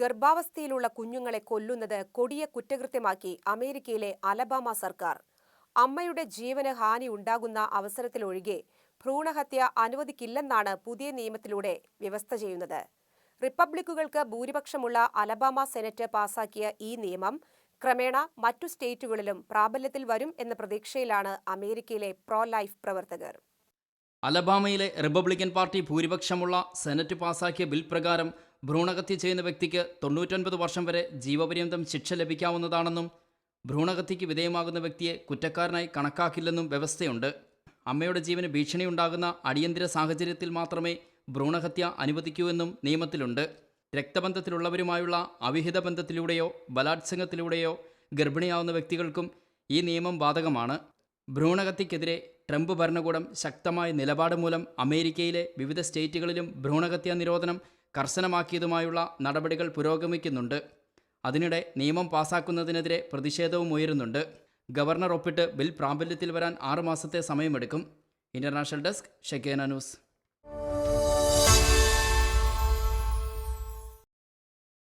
ഗർഭാവസ്ഥയിലുള്ള കുഞ്ഞുങ്ങളെ കൊല്ലുന്നത് കൊടിയ കുറ്റകൃത്യമാക്കി അമേരിക്കയിലെ അലബാമ സർക്കാർ. അമ്മയുടെ ജീവന് ഹാനി ഉണ്ടാകുന്ന അവസരത്തിലൊഴികെ ഭ്രൂണഹത്യ അനുവദിക്കില്ലെന്നാണ് പുതിയ നിയമത്തിലൂടെ വ്യവസ്ഥ ചെയ്യുന്നത്. റിപ്പബ്ലിക്കുകൾക്ക് ഭൂരിപക്ഷമുള്ള അലബാമ സെനറ്റ് പാസാക്കിയ ഈ നിയമം ക്രമേണ മറ്റു സ്റ്റേറ്റുകളിലും പ്രാബല്യത്തിൽ വരും എന്ന പ്രതീക്ഷയിലാണ് അമേരിക്കയിലെ പ്രോ ലൈഫ് പ്രവർത്തകർ. അലബാമയിലെ റിപ്പബ്ലിക്കൻ പാർട്ടി ഭൂരിപക്ഷമുള്ള സെനറ്റ് പാസാക്കിയ ബിൽ പ്രകാരം ഭ്രൂണഹത്യ ചെയ്യുന്ന വ്യക്തിക്ക് തൊണ്ണൂറ്റൊൻപത് വർഷം വരെ ജീവപര്യന്തം ശിക്ഷ ലഭിക്കാവുന്നതാണെന്നും ഭ്രൂണഹത്യയ്ക്ക് വിധേയമാകുന്ന വ്യക്തിയെ കുറ്റക്കാരനായി കണക്കാക്കില്ലെന്നും വ്യവസ്ഥയുണ്ട്. അമ്മയുടെ ജീവന് ഭീഷണിയുണ്ടാകുന്ന അടിയന്തര സാഹചര്യത്തിൽ മാത്രമേ ഭ്രൂണഹത്യ അനുവദിക്കൂ എന്നും നിയമത്തിലുണ്ട്. രക്തബന്ധത്തിലുള്ളവരുമായുള്ള അവിഹിത ബന്ധത്തിലൂടെയോ ബലാത്സംഗത്തിലൂടെയോ ഗർഭിണിയാവുന്ന വ്യക്തികൾക്കും ഈ നിയമം ബാധകമാണ്. ഭ്രൂണഹത്യക്കെതിരെ ട്രംപ് ഭരണകൂടം ശക്തമായ നിലപാട് മൂലം അമേരിക്കയിലെ വിവിധ സ്റ്റേറ്റുകളിലും ഭ്രൂണഹത്യാ നിരോധനം കർശനമാക്കിയതുമായുള്ള നടപടികൾ പുരോഗമിക്കുന്നുണ്ട്. അതിനിടെ നിയമം പാസാക്കുന്നതിനെതിരെ പ്രതിഷേധവും ഉയരുന്നുണ്ട്. ഗവർണർ ഒപ്പിട്ട് ബിൽ പ്രാബല്യത്തിൽ വരാൻ ആറുമാസത്തെ സമയമെടുക്കും. ഇന്റർനാഷണൽ ഡെസ്ക് ഷെക്കേന ന്യൂസ്.